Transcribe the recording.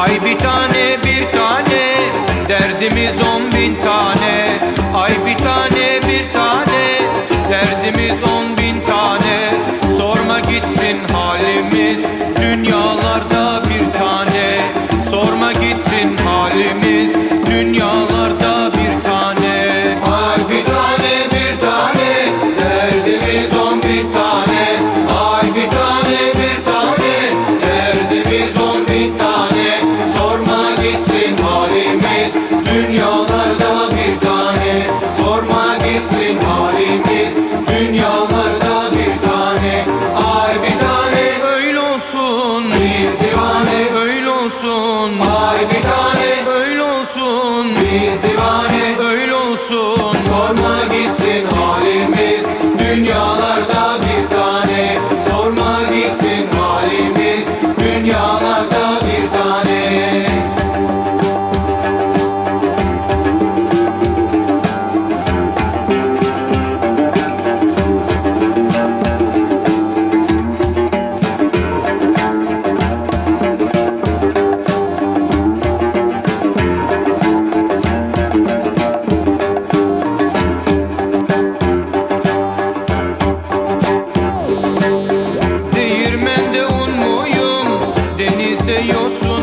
Ay bir tane bir tane Derdimiz on bin tane. Ay bir tane bir tane Derdimiz on bin tane. Sorma gitsin halimiz Magi curioso